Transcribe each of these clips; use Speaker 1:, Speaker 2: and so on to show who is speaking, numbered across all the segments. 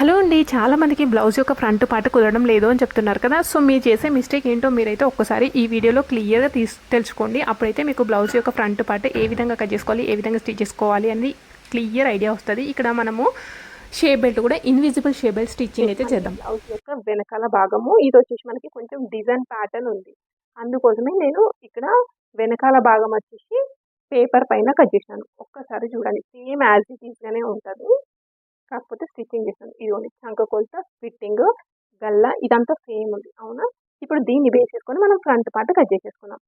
Speaker 1: Hello అండి చాలా మందికి బ్లౌజ్ యొక్క ఫ్రంట్ పార్ట్ కుదరడం లేదు అని చెప్తున్నారు కదా. సో మీరు చేసే మిస్టేక్ ఏంటో మీరైతే ఒక్కసారి ఈ వీడియోలో క్లియర్గా తీసి తెలుసుకోండి. అప్పుడైతే మీకు బ్లౌజ్ యొక్క ఫ్రంట్ పార్ట్ ఏ విధంగా కట్ చేసుకోవాలి ఏ విధంగా స్టిచ్ చేసుకోవాలి అనేది క్లియర్ ఐడియా వస్తుంది. ఇక్కడ మనము షేప్ బెల్ట్ కూడా ఇన్విజిబుల్ షేప్ బెల్ట్ స్టిచ్చింగ్ అయితే చేద్దాం.
Speaker 2: బ్లౌజ్ యొక్క వెనకాల భాగము ఇది వచ్చేసి మనకి కొంచెం డిజైన్ ప్యాటర్న్ ఉంది. అందుకోసమే నేను ఇక్కడ వెనకాల భాగం వచ్చేసి పేపర్ పైన కట్ చేశాను. ఒక్కసారి చూడండి సేమ్ యాజ్ ఇట్ ఈస్ గానే ఉంటుంది. కాకపోతే స్టిచ్చింగ్ చేశాను ఇదిగోండి చంక కొలత ఫిట్టింగ్ గల్ల ఇదంతా సేమ్ ఉంది. అవునా? ఇప్పుడు దీన్ని బేస్ చేసుకొని మనం ఫ్రంట్ పార్ట్ కట్ చేసేసుకున్నాం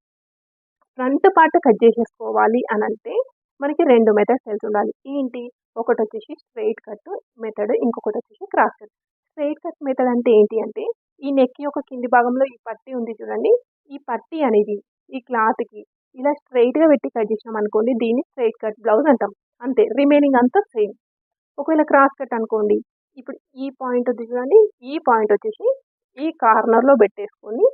Speaker 2: ఫ్రంట్ పార్ట్ కట్ చేసేసుకోవాలి అని అంటే మనకి రెండు మెథడ్స్ తెలిసి ఉండాలి. ఏంటి? ఒకటి వచ్చేసి స్ట్రైట్ కట్ మెథడ్ ఇంకొకటి వచ్చేసి cross cut straight cut method అంటే ఏంటి అంటే ఈ నెక్ యొక్క కింది భాగంలో ఈ పట్టి ఉంది చూడండి. ఈ పట్టి అనేది ఈ క్లాత్కి ఇలా స్ట్రైట్గా పెట్టి కట్ చేసినాం అనుకోండి దీన్ని స్ట్రైట్ కట్ బ్లౌజ్ అంటాం. అంతే. రిమైనింగ్ అంతా సేమ్ ఒకవేళ క్రాస్ కట్ అనుకోండి ఇప్పుడు ఈ పాయింట్ ఉంది చూడండి ఈ పాయింట్ వచ్చేసి ఈ కార్నర్లో పెట్టేసుకొని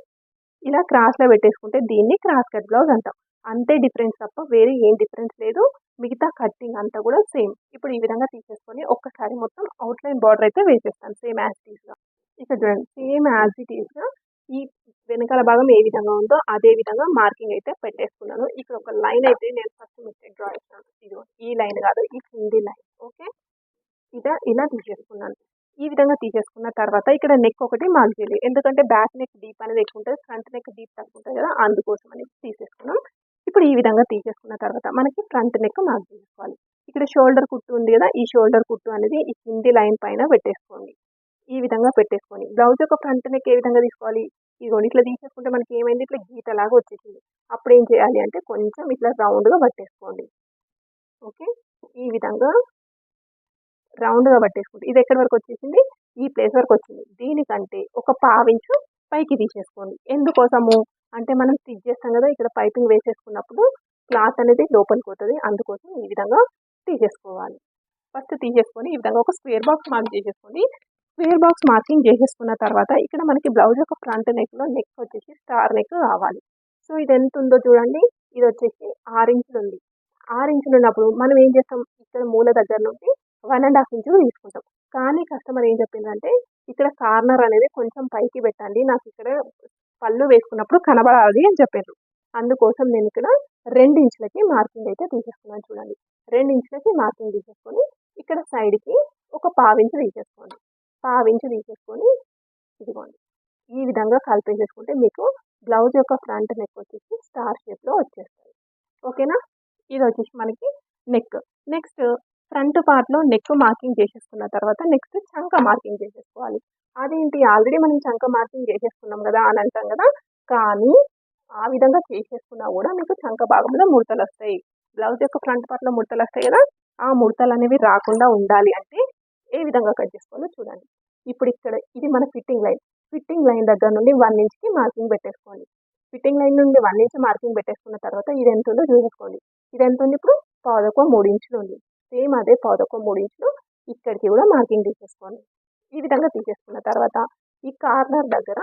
Speaker 2: ఇలా క్రాస్లో పెట్టేసుకుంటే దీన్ని క్రాస్ కట్ బ్లౌజ్ అంటాం. అంతే డిఫరెన్స్ తప్ప వేరే ఏం డిఫరెన్స్ లేదు. మిగతా కట్టింగ్ అంతా కూడా సేమ్ ఇప్పుడు ఈ విధంగా తీసేసుకొని ఒక్కసారి మొత్తం అవుట్లైన్ బార్డర్ అయితే వేసేస్తాను సేమ్ యాజ్ టీస్గా ఇక్కడ చూడండి సేమ్ యాజ్ ఇట్ ఈస్గా ఈ వెనకాల భాగం ఏ విధంగా ఉందో అదే విధంగా మార్కింగ్ అయితే పెట్టేసుకున్నాను. ఇక్కడ ఒక లైన్ అయితే నేను ఫస్ట్ మిస్టేక్ డ్రా చేస్తాను. ఇది ఈ లైన్ కాదు ఈ కింది లైన్ ఓకే ఇలా ఇలా తీసేసుకున్నాను. ఈ విధంగా తీసేసుకున్న తర్వాత ఇక్కడ నెక్ ఒకటి మార్క్ చేయాలి ఎందుకంటే బ్యాక్ నెక్ డీప్ అనేది ఎక్కువ ఉంటుంది ఫ్రంట్ నెక్ డీప్ తక్కువ ఉంటుంది కదా అందుకోసం అనేది తీసేసుకున్నాం ఇప్పుడు ఈ విధంగా తీసేసుకున్న తర్వాత మనకి ఫ్రంట్ నెక్ మార్క్ చేసుకోవాలి ఇక్కడ షోల్డర్ కుట్టు ఉంది కదా ఈ షోల్డర్ కుట్టు అనేది ఈ కింది లైన్ పైన పెట్టేసుకోండి. ఈ విధంగా పెట్టేసుకొని బ్లౌజ్ యొక్క ఫ్రంట్ నెక్ ఏ విధంగా తీసుకోవాలి? ఇదిగోండి ఇట్లా తీసేసుకుంటే మనకి ఏమైంది? ఇట్లా గీతలాగా వచ్చేసింది. అప్పుడు ఏం చేయాలి అంటే కొంచెం ఇట్లా రౌండ్గా పట్టేసుకోండి. ఓకే? ఈ విధంగా రౌండ్గా పట్టేసుకుంటే ఇది ఎక్కడి వరకు వచ్చేసింది? ఈ ప్లేస్ వరకు వచ్చింది. దీనికంటే ఒక పావించు పైకి తీసేసుకోండి. ఎందుకోసము? అంటే మనం స్టిచ్ చేస్తాం కదా ఇక్కడ పైపింగ్ వేసేసుకున్నప్పుడు క్లాత్ అనేది లోపలికి పోతుంది. అందుకోసం ఈ విధంగా తీసేసుకోవాలి. ఫస్ట్ తీసేసుకొని ఈ విధంగా ఒక స్క్వేర్ బాక్స్ మార్క్ చేసేసుకొని స్క్వేర్ బాక్స్ మార్కింగ్ చేసేసుకున్న తర్వాత ఇక్కడ మనకి బ్లౌజ్ యొక్క ఫ్రంట్ నెక్లో నెక్ వచ్చేసి స్టార్ నెక్ కావాలి సో ఇది ఎంత ఉందో చూడండి. ఇది వచ్చేసి ఆరు ఇంచులు ఉంది. ఆరు ఇంచులు ఉన్నప్పుడు మనం ఏం చేస్తాం? ఇక్కడ మూల దగ్గర నుండి వన్ అండ్ హాఫ్ ఇంచులు తీసుకుంటాం. కానీ కస్టమర్ ఏం చెప్పిందంటే ఇక్కడ కార్నర్ అనేది కొంచెం పైకి పెట్టండి నాకు ఇక్కడ పళ్ళు వేసుకున్నప్పుడు కనబడాలి అని చెప్పారు. అందుకోసం నేను ఇక్కడ రెండు ఇంచులకి మార్కింగ్ అయితే తీసేసుకున్నాను చూడండి. రెండు ఇంచులకి మార్కింగ్ తీసేసుకొని ఇక్కడ సైడ్కి ఒక పావించు తీసేసుకోండి. పావించు తీసేసుకొని ఇదిగోండి. ఈ విధంగా కలిపేసేసుకుంటే మీకు బ్లౌజ్ యొక్క ఫ్రంట్ నెక్ వచ్చేసి స్టార్ షేప్లో వచ్చేస్తుంది ఓకేనా ఇది వచ్చేసి మనకి నెక్ నెక్స్ట్ ఫ్రంట్ పార్ట్లో నెక్ మార్కింగ్ చేసేసుకున్న తర్వాత నెక్స్ట్ చంక మార్కింగ్ చేసేసుకోవాలి. అదేంటి? ఆల్రెడీ మనం చంక మార్కింగ్ చేసేసుకున్నాం కదా అని అంటాం కదా. కానీ ఆ విధంగా చేసేసుకున్నా కూడా మీకు చంక భాగంలో ముడతలు వస్తాయి. బ్లౌజ్ యొక్క ఫ్రంట్ పార్ట్లో ముడతలు వస్తాయి కదా. ఆ ముడతలు అనేవి రాకుండా ఉండాలి అంటే ఏ విధంగా కట్ చేసుకోవాలో చూడండి. ఇప్పుడు ఇక్కడ ఇది మన ఫిట్టింగ్ లైన్. ఫిట్టింగ్ లైన్ దగ్గర నుండి వన్ ఇంచ్కి మార్కింగ్ పెట్టేసుకోండి. ఫిట్టింగ్ లైన్ నుండి వన్ ఇంచ్ మార్కింగ్ పెట్టేసుకున్న తర్వాత ఇది ఎంత ఉందో చూసేసుకోండి ఇది ఎంత ఉంది ఇప్పుడు? పాదకు మూడు ఇంచులు ఉంది. సేమ్ అదే పాదొక మూడు ఇంచులు ఇక్కడికి కూడా మార్కింగ్ తీసేసుకోండి. ఈ విధంగా తీసేసుకున్న తర్వాత ఈ కార్నర్ దగ్గర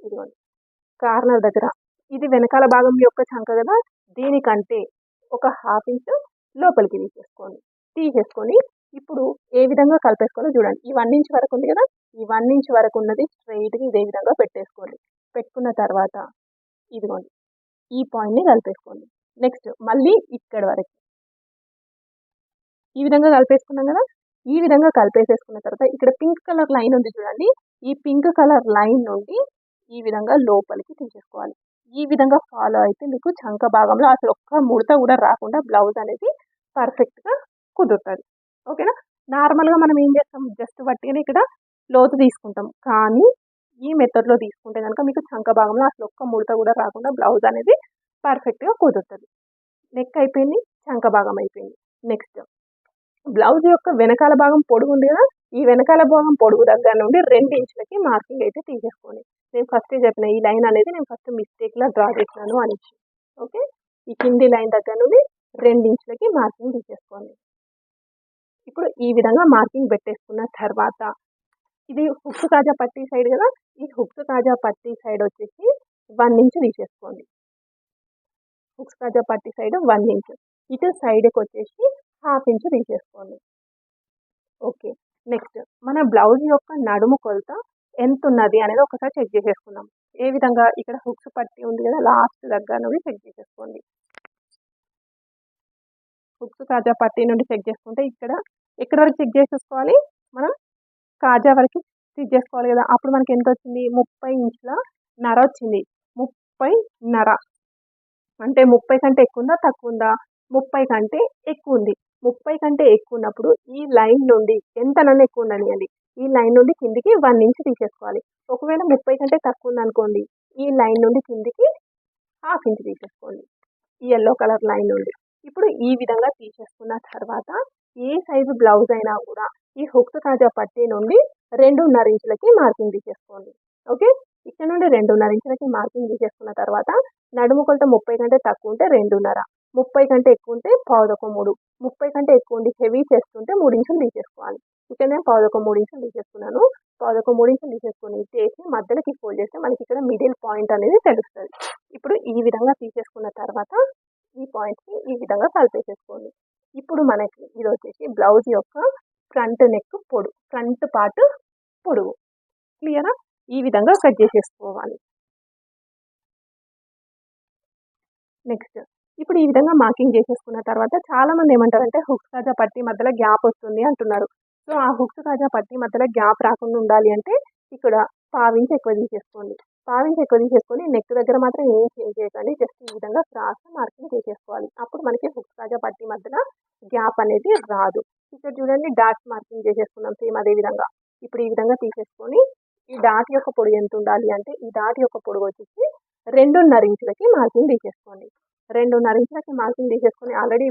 Speaker 2: ఇదిగోండి కార్నర్ దగ్గర ఇది వెనకాల భాగం యొక్క చంక కదా దీనికంటే ఒక హాఫ్ ఇంచ్ లోపలికి తీసేసుకోండి. తీసేసుకొని ఇప్పుడు ఏ విధంగా కలిపేసుకోవాలో చూడండి. ఈ వన్ ఇంచ్ వరకు ఉంది కదా ఈ వన్ ఇంచ్ వరకు ఉన్నది స్ట్రైట్గా ఇదే విధంగా పెట్టేసుకోండి. పెట్టుకున్న తర్వాత ఇదిగోండి ఈ పాయింట్ని కలిపేసుకోండి. నెక్స్ట్ మళ్ళీ ఇక్కడ వరకు ఈ విధంగా కలిపేసుకున్నాం కదా? ఈ విధంగా కలిపేసేసుకున్న తర్వాత ఇక్కడ పింక్ కలర్ లైన్ ఉంది చూడండి. ఈ పింక్ కలర్ లైన్ నుండి ఈ విధంగా లోపలికి తీసేసుకోవాలి ఈ విధంగా ఫాలో అయితే మీకు చంక భాగంలో అసలు ఒక్క ముడత కూడా రాకుండా బ్లౌజ్ అనేది పర్ఫెక్ట్గా కుదురుతుంది. ఓకేనా? నార్మల్గా మనం ఏం చేస్తాం? జస్ట్ బట్టిగానే ఇక్కడ లోతు తీసుకుంటాం. కానీ ఈ మెథడ్లో తీసుకుంటే కనుక మీకు చంక భాగంలో అసలు ఒక్క ముడత కూడా రాకుండా బ్లౌజ్ అనేది పర్ఫెక్ట్గా కుదురుతుంది. నెక్ అయిపోయింది చంక భాగం అయిపోయింది. నెక్స్ట్ బ్లౌజ్ యొక్క వెనకాల భాగం పొడుగు ఉంది కదా ఈ వెనకాల భాగం పొడుగు దగ్గర నుండి రెండు ఇంచులకి మార్కింగ్ అయితే తీసేసుకోండి. నేను ఫస్ట్ చెప్పిన ఈ లైన్ అనేది నేను ఫస్ట్ మిస్టేక్లో డ్రా చేసినాను అని ఓకే ఈ కింది లైన్ దగ్గర నుండి రెండు ఇంచులకి మార్కింగ్ తీసేసుకోండి. ఇప్పుడు ఈ విధంగా మార్కింగ్ పెట్టేసుకున్న తర్వాత ఇది హుక్స్ కాజా పట్టీ సైడ్ కదా ఈ హుక్స్ కాజా పట్టీ సైడ్ వచ్చేసి వన్ ఇంచ్ తీసేసుకోండి. హుక్స్ కాజా పట్టీ సైడ్ వన్ ఇంచ్. ఇటు సైడ్కి వచ్చేసి హాఫ్ ఇంచు తీసేసుకోండి. ఓకే. నెక్స్ట్ మన బ్లౌజ్ యొక్క నడుము కొలత ఎంత ఉన్నది అనేది ఒకసారి చెక్ చేసేసుకుందాం. ఏ విధంగా ఇక్కడ హుక్స్ పట్టి ఉంది కదా లాస్ట్ దగ్గర నుండి చెక్ చేసేసుకోండి. హుక్స్ కాజా పట్టి నుండి చెక్ చేసుకుంటే ఇక్కడ ఎక్కడ వరకు చెక్ చేసేసుకోవాలి? మనం కాజా వరకు స్టిచ్ చేసుకోవాలి కదా అప్పుడు మనకి ఎంత వచ్చింది? ముప్పై ఇంచుల నర వచ్చింది. ముప్పై నర. అంటే ముప్పై కంటే ఎక్కువ ఉందా? తక్కువ ఉందా? ముప్పై కంటే ఎక్కువ ఉంది. ముప్పై కంటే ఎక్కువ ఉన్నప్పుడు ఈ లైన్ నుండి ఎంతనన్నా ఎక్కువ ఉండనియండి ఈ లైన్ నుండి కిందికి వన్ ఇంచ్ తీసేసుకోవాలి. ఒకవేళ ముప్పై కంటే తక్కువ ఉందనుకోండి ఈ లైన్ నుండి కిందికి హాఫ్ ఇంచ్ తీసేసుకోండి. ఈ ఎల్లో కలర్ లైన్ నుండి. ఇప్పుడు ఈ విధంగా తీసేసుకున్న తర్వాత ఏ సైజు బ్లౌజ్ అయినా కూడా ఈ హుక్స్ కాజా పట్టి నుండి రెండున్నర ఇంచులకి మార్కింగ్ తీసేసుకోండి. ఓకే? ఇక్కడ నుండి రెండున్నర ఇంచులకి మార్కింగ్ తీసేసుకున్న తర్వాత నడుము కొలత ముప్పై కంటే తక్కువ ఉంటే రెండున్నర. ముప్పై కంటే ఎక్కువ ఉంటే పావుదొక మూడు. ముప్పై కంటే ఎక్కువ ఉండి హెవీ చేస్తుంటే మూడు ఇంచులు తీసేసుకోవాలి. ఇక్కడ నేను పావుదొక మూడు ఇంచులు తీసేసుకున్నాను. పావుదొక మూడు ఇంచులు తీసేసుకుని చేసి మధ్యలోకి ఫోల్డ్ చేస్తే మనకి ఇక్కడ మిడిల్ పాయింట్ అనేది తెలుస్తుంది. ఇప్పుడు ఈ విధంగా తీసేసుకున్న తర్వాత ఈ పాయింట్ని ఈ విధంగా కలిపేసేసుకోండి ఇప్పుడు మనకి ఇది వచ్చేసి బ్లౌజ్ యొక్క ఫ్రంట్ నెక్ పొడు ఫ్రంట్ పార్ట్ పొడుగు క్లియరా ఈ విధంగా కట్ చేసేసుకోవాలి. నెక్స్ట్ ఇప్పుడు ఈ విధంగా మార్కింగ్ చేసేసుకున్న తర్వాత చాలా మంది ఏమంటారంటే హుక్స్ కాజా పట్టి మధ్యలో గ్యాప్ వస్తుంది అంటున్నారు. సో ఆ హుక్స్ కాజా పట్టి మధ్యలో గ్యాప్ రాకుండా ఉండాలి అంటే ఇక్కడ పావించి ఎక్కువ తీసేసుకోండి. పావించి ఎక్కువ తీసేసుకొని నెక్ దగ్గర మాత్రం ఏం చేంజ్ చేయకండి. జస్ట్ ఈ విధంగా క్రాస్ మార్కింగ్ చేసేసుకోవాలి. అప్పుడు మనకి హుక్స్ కాజా పట్టి మధ్యలో గ్యాప్ అనేది రాదు. ఇక్కడ చూడండి డాట్స్ మార్కింగ్ చేసేసుకున్నాం సేమ్ అదే విధంగా. ఇప్పుడు ఈ విధంగా తీసేసుకొని ఈ డాట్ యొక్క పొడుగు ఎంత ఉండాలి అంటే ఈ డాట్ యొక్క పొడుగు వచ్చేసి రెండున్నర ఇంచులకి మార్కింగ్ తీసేసుకోండి. రెండున్నర ఇంచులకి మార్కింగ్ తీసేసుకొని ఆల్రెడీ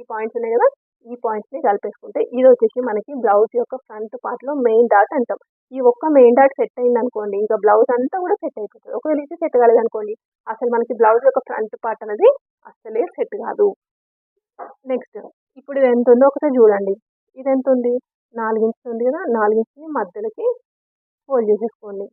Speaker 2: ఈ పాయింట్స్ ఉన్నాయి కదా ఈ పాయింట్స్ని కలిపేసుకుంటే ఇది వచ్చేసి మనకి బ్లౌజ్ యొక్క ఫ్రంట్ పార్ట్లో మెయిన్ డాట్ అంటాం. ఈ ఒక్క మెయిన్ డాట్ సెట్ అయింది అనుకోండి ఇంకా బ్లౌజ్ అంతా కూడా సెట్ అయిపోతుంది. ఒకవేళ ఇది సెట్ కాలేదు అనుకోండి అసలు మనకి బ్లౌజ్ యొక్క ఫ్రంట్ పార్ట్ అనేది అసలే సెట్ కాదు. నెక్స్ట్ ఇప్పుడు ఇది ఎంత ఉందో ఒకసారి చూడండి. ఇది ఎంత ఉంది? నాలుగు ఉంది కదా నాలుగించుని మధ్యలోకి ఫోల్డ్ చేసేసుకోండి.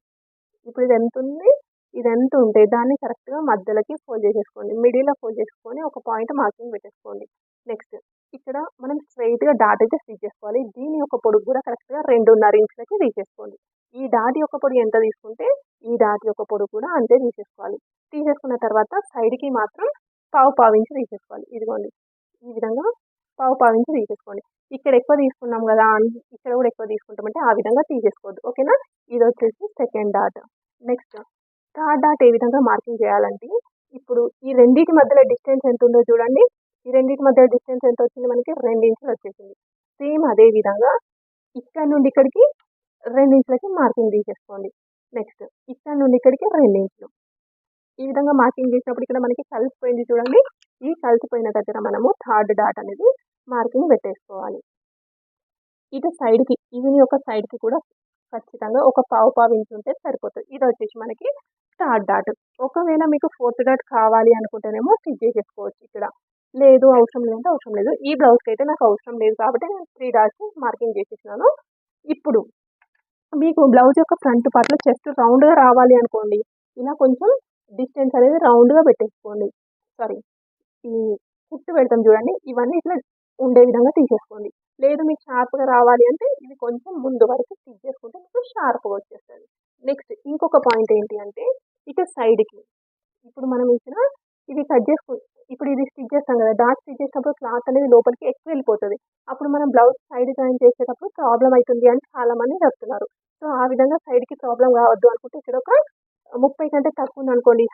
Speaker 2: ఇప్పుడు ఇది ఎంత ఉంది? ఇది ఎంత ఉంటే దాన్ని కరెక్ట్గా మధ్యలోకి ఫోల్డ్ చేసేసుకోండి. మిడిల్లో ఫోల్డ్ చేసుకొని ఒక పాయింట్ మార్కింగ్ పెట్టేసుకోండి. నెక్స్ట్ ఇక్కడ మనం స్ట్రైట్గా డాట్ అయితే స్టిచ్ చేసుకోవాలి. దీని యొక్క పొడుగు కూడా కరెక్ట్గా రెండున్నర ఇంచులకి తీసేసుకోండి. ఈ డాట్ యొక్క పొడుగు ఎంత తీసుకుంటే ఈ డాట్ యొక్క పొడుగు కూడా అంతే తీసేసుకోవాలి. తీసేసుకున్న తర్వాత సైడ్కి మాత్రం పావు పావు ఇంచు తీసేసుకోవాలి. ఇదిగోండి. ఈ విధంగా పావు పావు ఇంచు తీసేసుకోండి. ఇక్కడ ఎక్కువ తీసుకున్నాం కదా ఇక్కడ కూడా ఎక్కువ తీసుకుంటామంటే ఆ విధంగా తీసేసుకోవద్దు. ఓకేనా? ఇది వచ్చేసి second dot next third dot ఏ విధంగా మార్కింగ్ చేయాలంటే ఇప్పుడు ఈ రెండింటి మధ్యలో డిస్టెన్స్ ఎంత ఉందో చూడండి. ఈ రెండింటి మధ్య డిస్టెన్స్ ఎంత వచ్చింది? మనకి రెండించులు వచ్చేసింది. సేమ్ అదే విధంగా ఇక్కడ నుండి ఇక్కడికి రెండించులకి మార్కింగ్ తీసేసుకోండి. నెక్స్ట్ ఇక్కడ నుండి ఇక్కడికి రెండించులు ఈ విధంగా మార్కింగ్ చేసినప్పుడు ఇక్కడ మనకి కలిసిపోయింది చూడండి. ఈ కలిసిపోయిన దగ్గర మనము థర్డ్ డాట్ అనేది మార్కింగ్ పెట్టేసుకోవాలి. ఇటు సైడ్కి ఈవిని యొక్క సైడ్కి కూడా ఖచ్చితంగా ఒక పావు పావు ఇంచు ఉంటే సరిపోతుంది. ఇది వచ్చేసి మనకి థర్డ్ డాట్ ఒకవేళ మీకు ఫోర్త్ డాట్ కావాలి అనుకుంటేనేమో స్టిచ్ చేసేసుకోవచ్చు ఇక్కడ. లేదు అవసరం లేదంటే అవసరం లేదు. ఈ బ్లౌజ్కి అయితే నాకు అవసరం లేదు కాబట్టి నేను త్రీ డాట్స్ మార్కింగ్ చేసేసినాను. ఇప్పుడు మీకు బ్లౌజ్ యొక్క ఫ్రంట్ పార్ట్లో చెస్ట్ రౌండ్గా రావాలి అనుకోండి. ఇలా కొంచెం డిస్టెన్స్ అనేది రౌండ్గా పెట్టేసుకోండి. సారీ ఈ కుట్టు పెడతాం చూడండి. ఇవన్నీ ఇట్లా ఉండే విధంగా తీసేసుకోండి. లేదు మీకు షార్ప్గా రావాలి అంటే ఇది కొంచెం ముందు వరకు స్టిచ్ చేసుకుంటే మీకు షార్ప్గా వచ్చేస్తుంది. నెక్స్ట్ ఇంకొక పాయింట్ ఏంటి అంటే ఇటు సైడ్కి ఇప్పుడు మనం ఇచ్చిన ఇది కట్ చేసుకు ఇప్పుడు ఇది స్టిచ్ చేస్తాం కదా డాట్ స్టిచ్ చేసినప్పుడు క్లాత్ అనేది లోపలికి ఎక్కువ వెళ్ళిపోతుంది. అప్పుడు మనం బ్లౌజ్ సైడ్ జాయిన్ చేసేటప్పుడు ప్రాబ్లం అవుతుంది అని చాలా మంది చెప్తున్నారు. సో ఆ విధంగా సైడ్కి ప్రాబ్లం కావద్దు అనుకుంటే ఇక్కడ ఒక ముప్పై కంటే తక్కువ ఉంది అనుకోండి.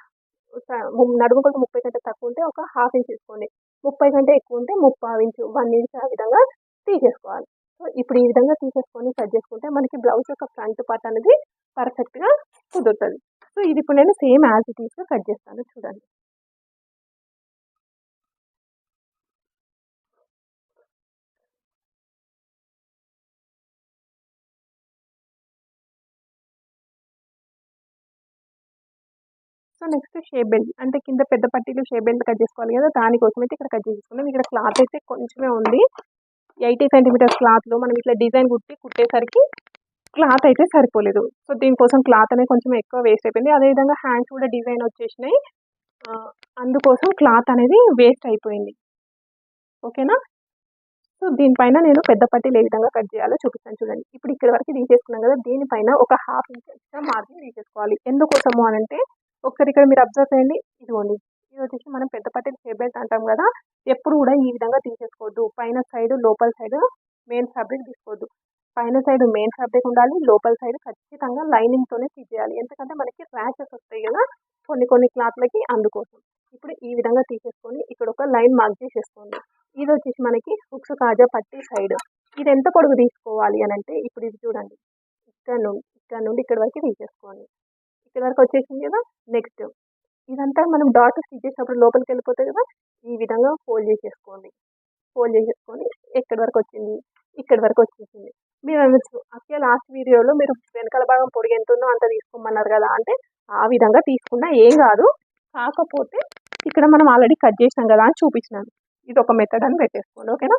Speaker 2: నడుము కొంత ముప్పై కంటే తక్కువ ఉంటే ఒక హాఫ్ ఇంచ్ తీసుకోండి. ముప్పై కంటే ఎక్కువ ఉంటే ముప్పై ఇంచు వన్ ఇంచ్ ఆ విధంగా తీసేసుకోవాలి సో ఇప్పుడు ఈ విధంగా తీసేసుకొని కట్ చేసుకుంటే మనకి బ్లౌజ్ యొక్క ఫ్రంట్ పార్ట్ అనేది పర్ఫెక్ట్గా కుదురుతుంది. సో ఇది ఇప్పుడు నేను సేమ్ యాజ్ ఇట్ ఈస్గా కట్ చేస్తాను. చూడండి. So next shape belt. అంటే కింద పెద్ద పట్టీలు షేప్ బెల్ట్ కట్ చేసుకోవాలి కదా దానికోసం అయితే ఇక్కడ కట్ చేసుకున్నాం ఇక్కడ క్లాత్ అయితే కొంచెమే ఉంది. ఎయిటీ సెంటీమీటర్స్ క్లాత్లో మనం ఇట్లా డిజైన్ కుట్టి కుట్టేసరికి క్లాత్ అయితే సరిపోలేదు. సో దీనికోసం క్లాత్ అనేది కొంచెం ఎక్కువ వేస్ట్ అయిపోయింది. అదేవిధంగా హ్యాండ్స్ కూడా డిజైన్ వచ్చేసినాయి. అందుకోసం క్లాత్ అనేది వేస్ట్ అయిపోయింది. ఓకేనా?
Speaker 3: సో దీనిపైన నేను పెద్ద పట్టీలు ఏ విధంగా కట్ చేయాలో చూపిస్తాను చూడండి. ఇప్పుడు ఇక్కడ వరకు తీసేసుకున్నాం కదా దీనిపైన ఒక హాఫ్ ఇంచ్ ఎక్స్ట్రా మార్జిన్ తీసేసుకోవాలి. ఎందుకోసము అని అంటే ఒకసారి ఇక్కడ మీరు అబ్జర్వ్ చేయండి. ఇదిగోండి. ఇది వచ్చేసి మనం పెద్ద పట్టీలు షేప్ అంటాం కదా ఎప్పుడు కూడా ఈ విధంగా తీసేసుకోవద్దు. పైన సైడ్ లోపల సైడ్ మెయిన్ ఫ్యాబ్రిక్ తీసుకోవద్దు. పైన సైడ్ మెయిన్ ఫ్యాబ్రిక్ ఉండాలి లోపల సైడ్ ఖచ్చితంగా లైనింగ్తోనే స్టిచ్ చేయాలి. ఎందుకంటే మనకి ర్యాషెస్ వస్తాయి కదా కొన్ని కొన్ని క్లాత్లకి అందుకోసం. ఇప్పుడు ఈ విధంగా తీసేసుకొని ఇక్కడ ఒక లైన్ మార్క్ చేసేసుకోండి. ఇది వచ్చేసి మనకి హుక్స్ కాజా పట్టి సైడ్ ఇది ఎంత పొడుగు తీసుకోవాలి అని అంటే ఇప్పుడు ఇది చూడండి. ఇక్కడ నుండి ఇక్కడ నుండి ఇక్కడ వరకు తీసేసుకోండి. ఇక్కడ వరకు వచ్చేసింది కదా నెక్స్ట్ ఇదంతా మనం డాట్ స్టిచ్ చేసినప్పుడు లోపలికి వెళ్ళిపోతాయి కదా ఈ విధంగా ఫోల్డ్ చేసేసుకోండి. ఫోల్డ్ చేసేసుకొని ఎక్కడి వరకు వచ్చింది ఇక్కడి వరకు వచ్చేసింది. మీరు అనొచ్చు. అక్కే లాస్ట్ వీడియోలో మీరు వెనకాల భాగం పొడిగి ఎంత ఉందో అంత తీసుకోమన్నారు కదా. అంటే ఆ విధంగా తీసుకున్నా ఏం కాదు. కాకపోతే ఇక్కడ మనం ఆల్రెడీ కట్ చేసినాం కదా అని చూపించినాను. ఇది ఒక మెథడ్ అని పెట్టేసుకోండి. ఓకేనా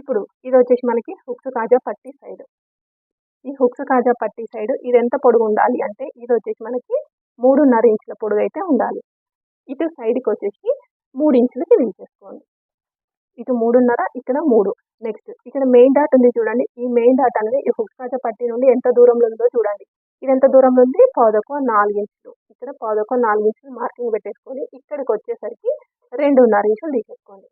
Speaker 3: ఇప్పుడు ఇది వచ్చేసి మనకి హుక్స్ కాజా పట్టి సైడ్. ఈ హుక్స్ కాజా పట్టి సైడ్ ఇది ఎంత పొడుగు ఉండాలి అంటే ఇది వచ్చేసి మనకి మూడున్నర ఇంచుల పొడుగు అయితే ఉండాలి. ఇటు సైడ్కి వచ్చేసి మూడు ఇంచులకి తీసేసుకోండి ఇటు మూడున్నర ఇక్కడ మూడు. నెక్స్ట్ ఇక్కడ మెయిన్ డాట్ ఉంది చూడండి. ఈ మెయిన్ డాట్ అనేది ఈ హుక్స్ కాజా పట్టి నుండి ఎంత దూరంలో ఉందో చూడండి. ఇది ఎంత దూరంలో ఉంది? పాదొక నాలుగు ఇంచులు. ఇక్కడ పాదొక నాలుగు ఇంచులు మార్కింగ్ పెట్టేసుకొని ఇక్కడికి వచ్చేసరికి రెండున్నర ఇంచులు తీసేసుకోండి.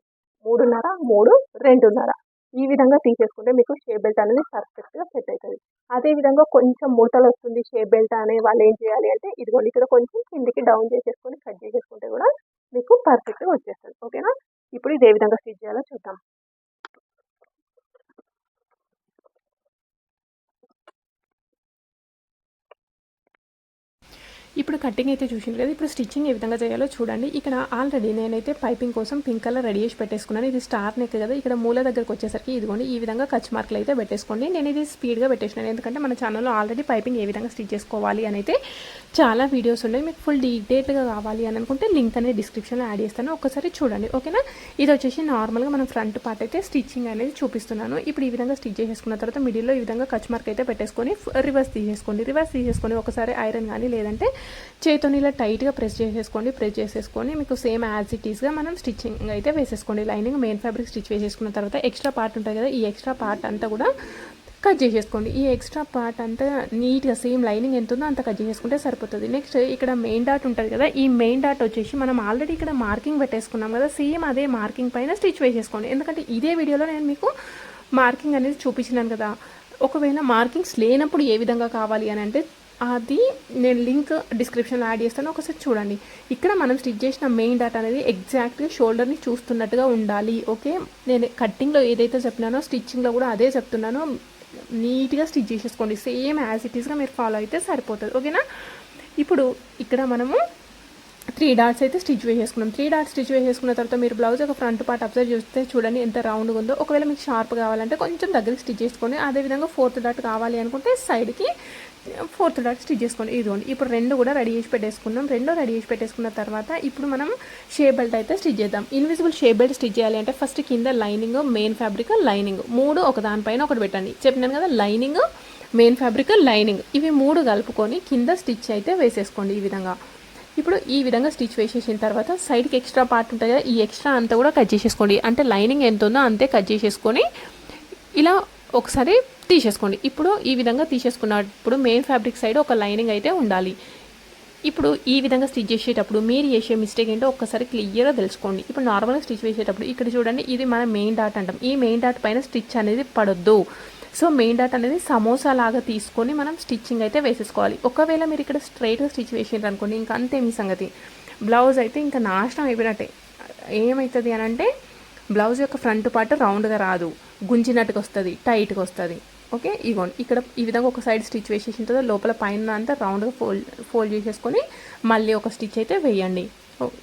Speaker 3: మూడున్నర మూడు రెండున్నర. ఈ విధంగా తీసేసుకుంటే మీకు షేప్ బెల్ట్ అనేది పర్ఫెక్ట్గా సెట్ అవుతుంది. అదే విధంగా కొంచెం ముడతలు వస్తుంది షేప్ బెల్ట్ అనే వాళ్ళు ఏం చేయాలి అంటే ఇదిగోండి ఇక్కడ కొంచెం కిందికి డౌన్ చేసేసుకొని కట్ చేసేసుకుంటే కూడా మీకు పర్ఫెక్ట్గా వచ్చేస్తుంది. ఓకేనా ఇప్పుడు ఇదే విధంగా స్టిచ్ చేయాలో చూద్దాం.
Speaker 2: ఇప్పుడు కటింగ్ అయితే చూసింది కదా ఇప్పుడు స్టిచ్చింగ్ ఏ విధంగా చేయాలో చూడండి. ఇక్కడ ఆల్రెడీ నేనైతే పైపింగ్ కోసం పింక్ కలర్ రెడీ చేసి పెట్టేసుకున్నాను. ఇది స్టార్ నెక్ కదా ఇక్కడ మూల దగ్గరకు వచ్చేసరికి ఇదిగోండి ఈ విధంగా కచ్ మార్కులు అయితే పెట్టేసుకోండి. నేను ఇది స్పీడ్గా పెట్టేసినాను ఎందుకంటే మన ఛానల్లో ఆల్రెడీ పైపింగ్ ఏ విధంగా స్టిచ్ చేసుకోవాలి అని అయితే చాలా వీడియోస్ ఉన్నాయి. మీకు ఫుల్ డీటెయిల్గా కావాలి అని అనుకుంటే లింక్ అనేది డిస్క్రిప్షన్లో యాడ్ చేస్తాను. ఒకసారి చూడండి ఓకేనా ఇది వచ్చేసి నార్మల్గా మనం ఫ్రంట్ పార్ట్ అయితే స్టిచ్చింగ్ అనేది చూపిస్తున్నాను. ఇప్పుడు ఈ విధంగా స్టిచ్ చేసేసుకున్న తర్వాత మిడిల్లో ఈ విధంగా కచ్ మార్క్ అయితే పెట్టేసుకొని రివర్స్ తీసేసుకోండి. రివర్స్ తీసేసుకొని ఒకసారి ఐరన్ కానీ లేదంటే చేతితో ఇలా టైట్గా ప్రెస్ చేసేసుకోండి ప్రెస్ చేసేసుకొని మీకు సేమ్ యాజ్ ఇట్ ఈస్గా మనం స్టిచ్చింగ్ అయితే వేసేసుకోండి. లైనింగ్ మెయిన్ ఫ్యాబ్రిక్ స్టిచ్ వేసేసుకున్న తర్వాత ఎక్స్ట్రా పార్ట్ ఉంటుంది కదా ఈ ఎక్స్ట్రా పార్ట్ అంతా కూడా కట్ చేసేసుకోండి. ఈ ఎక్స్ట్రా పార్ట్ అంతా నీట్గా సేమ్ లైనింగ్ ఎంత ఉందో అంత కట్ చేసేసుకుంటే సరిపోతుంది. నెక్స్ట్ ఇక్కడ మెయిన్ డాట్ ఉంటుంది కదా ఈ మెయిన్ డాట్ వచ్చేసి మనం ఆల్రెడీ ఇక్కడ మార్కింగ్ పెట్టేసుకున్నాం కదా సేమ్ అదే మార్కింగ్ పైన స్టిచ్ వేసేసుకోండి. ఎందుకంటే ఇదే వీడియోలో నేను మీకు మార్కింగ్ అనేది చూపించినాను కదా. ఒకవేళ మార్కింగ్స్ లేనప్పుడు ఏ విధంగా కావాలి అని అంటే అది నేను లింక్ డిస్క్రిప్షన్లో యాడ్ చేస్తాను ఒకసారి చూడండి. ఇక్కడ మనం స్టిచ్ చేసిన మెయిన్ డాట్ అనేది ఎగ్జాక్ట్గా షోల్డర్ని చూస్తున్నట్టుగా ఉండాలి ఓకే? నేను కట్టింగ్లో ఏదైతే చెప్పినానో స్టిచ్చింగ్లో కూడా అదే చెప్తున్నానో. నీట్గా స్టిచ్ చేసేసుకోండి. సేమ్ యాజ్ ఇట్ ఈస్గా మీరు ఫాలో అయితే సరిపోతుంది ఓకేనా? ఇప్పుడు ఇక్కడ మనము త్రీ డాట్స్ అయితే స్టిచ్ వేసేసుకున్నాం. త్రీ డాట్స్ స్టిచ్ వేసేసుకున్న తర్వాత మీరు బ్లౌజ్ ఒక ఫ్రంట్ పార్ట్ అబ్జర్వ్ చేస్తే చూడండి ఎంత రౌండ్గా ఉందో. ఒకవేళ మీకు షార్ప్ కావాలంటే కొంచెం దగ్గరికి స్టిచ్ చేసుకోండి. అదేవిధంగా ఫోర్త్ డాట్ కావాలి అనుకుంటే సైడ్కి ఫోర్త్ డాట్ స్టిచ్ చేసుకోండి. ఇదిగోండి. ఇప్పుడు రెండు కూడా రెడీ చేసి పెట్టేసుకున్నాం. రెండో రెడీ చేసి పెట్టేసుకున్న తర్వాత ఇప్పుడు మనం షేప్ బెల్ట్ అయితే స్టిచ్ చేద్దాం. ఇన్విజిబుల్ షేప్ బెల్ట్ స్టిచ్ చేయాలి అంటే ఫస్ట్ కింద లైనింగ్ మెయిన్ ఫ్యాబ్రిక్ లైనింగ్. మూడు ఒక దానిపైన ఒకటి పెట్టండి. చెప్పినాను కదా లైనింగ్ మెయిన్ ఫ్యాబ్రిక్ లైనింగ్. ఇవి మూడు కలుపుకొని కింద స్టిచ్ అయితే వేసేసుకోండి ఈ విధంగా. ఇప్పుడు ఈ విధంగా స్టిచ్ వేసేసిన తర్వాత సైడ్కి ఎక్స్ట్రా పార్ట్ ఉంటుంది కదా ఈ ఎక్స్ట్రా అంతా కూడా కట్ చేసేసుకోండి. అంటే లైనింగ్ ఎంత ఉందో అంతే కట్ చేసేసుకొని ఇలా ఒకసారి తీసేసుకోండి. ఇప్పుడు ఈ విధంగా తీసేసుకున్నప్పుడు మెయిన్ ఫ్యాబ్రిక్ సైడ్ ఒక లైనింగ్ అయితే ఉండాలి. ఇప్పుడు ఈ విధంగా స్టిచ్ చేసేటప్పుడు మీరు చేసే మిస్టేక్ ఏంటో ఒక్కసారి క్లియర్గా తెలుసుకోండి. ఇప్పుడు నార్మల్గా స్టిచ్ వేసేటప్పుడు ఇక్కడ చూడండి ఇది మన మెయిన్ డాట్ అంటాం. ఈ మెయిన్ డాట్ పైన స్టిచ్ అనేది పడొద్దు. సో మెయిన్ డాట్ అనేది సమోసా లాగా తీసుకొని మనం స్టిచ్చింగ్ అయితే వేసేసుకోవాలి. ఒకవేళ మీరు ఇక్కడ స్ట్రైట్గా స్టిచ్ వేసారు అనుకోండి ఇంకా అంతే మీ సంగతి. బ్లౌజ్ అయితే ఇంకా నాశనం అయిపోయినట్టే. ఏమవుతుంది అని అంటే బ్లౌజ్ యొక్క ఫ్రంట్ పార్ట్ రౌండ్గా రాదు. గుంజినట్టుగా వస్తుంది టైట్గా వస్తుంది ఓకే? ఇగోండి ఇక్కడ ఈ విధంగా ఒక సైడ్ స్టిచ్ వేసేసిన తర్వాత లోపల పైన అంతా రౌండ్గా ఫోల్డ్ ఫోల్డ్ చేసేసుకొని మళ్ళీ ఒక స్టిచ్ అయితే వేయండి.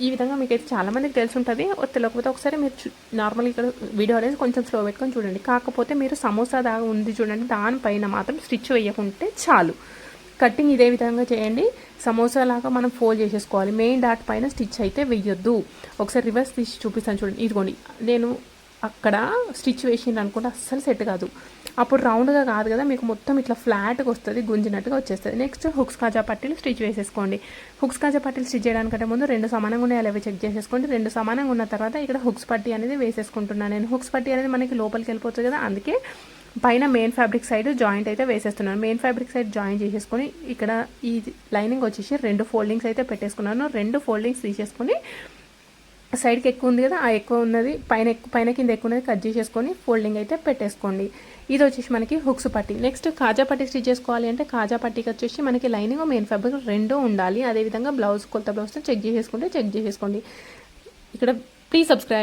Speaker 2: ఈ విధంగా మీకు అయితే చాలామందికి తెలిసి ఉంటుంది తెలియకపోతే ఒకసారి మీరు నార్మల్ ఇక్కడ వీడియో అనేది కొంచెం స్లో పెట్టుకొని చూడండి. కాకపోతే మీరు సమోసా దాగా ఉంది చూడండి దానిపైన మాత్రం స్టిచ్ వేయకుంటే చాలు. కటింగ్ ఇదే విధంగా చేయండి. సమోసా లాగా మనం ఫోల్డ్ చేసేసుకోవాలి. మెయిన్ డాట్ పైన స్టిచ్ అయితే వేయొద్దు ఒకసారి రివర్స్ తీసి చూపిస్తాను చూడండి. ఇదిగోండి. నేను అక్కడ స్టిచ్ వేసిండ్రు అనుకుంటే అస్సలు సెట్ కాదు. అప్పుడు రౌండ్గా కాదు కదా మీకు మొత్తం ఇట్లా ఫ్లాట్గా వస్తుంది గుంజినట్టుగా వచ్చేస్తుంది. నెక్స్ట్ హుక్స్ కాజా పట్టీలు స్టిచ్ వేసేసుకోండి. హుక్స్ కాజా పట్టీలు స్టిచ్ చేయడానికంటే ముందు రెండు సమానంగా ఉన్నాయో లేవో చెక్ చేసేసుకోండి. రెండు సమానంగా ఉన్న తర్వాత ఇక్కడ హుక్స్ పట్టీ అనేది వేసేసుకుంటున్నాను నేను. హుక్స్ పట్టీ అనేది మనకి లోపలికి వెళ్ళిపోతుంది కదా అందుకే పైన మెయిన్ ఫ్యాబ్రిక్ సైడ్ జాయింట్ అయితే వేసేస్తున్నాను మెయిన్ ఫ్యాబ్రిక్ సైడ్ జాయిన్ చేసేసుకొని ఇక్కడ ఈ లైనింగ్ వచ్చేసి రెండు ఫోల్డింగ్స్ అయితే పెట్టేసుకున్నాను. రెండు ఫోల్డింగ్స్ తీసేసుకొని సైడ్కి ఎక్కువ ఉంది కదా ఆ ఎక్కువ ఉన్నది పైన ఎక్కువ పైన కింద ఎక్కువ ఉన్నది కట్ చేసేసుకొని ఫోల్డింగ్ అయితే పెట్టేసుకోండి. ఇది వచ్చేసి మనకి హుక్స్ పట్టి. నెక్స్ట్ కాజా పట్టి స్టిచ్ చేసుకోవాలి అంటే కాజా పట్టికి వచ్చేసి మనకి లైనింగ్ మెయిన్ ఫ్యాబ్రిక్ రెండు ఉండాలి. అదేవిధంగా బ్లౌజ్ కొత్త బ్లౌజ్తో చెక్ చేసేసుకుంటే చెక్ చేసేసుకోండి. ఇక్కడ ప్లీజ్ సబ్స్క్రైబ్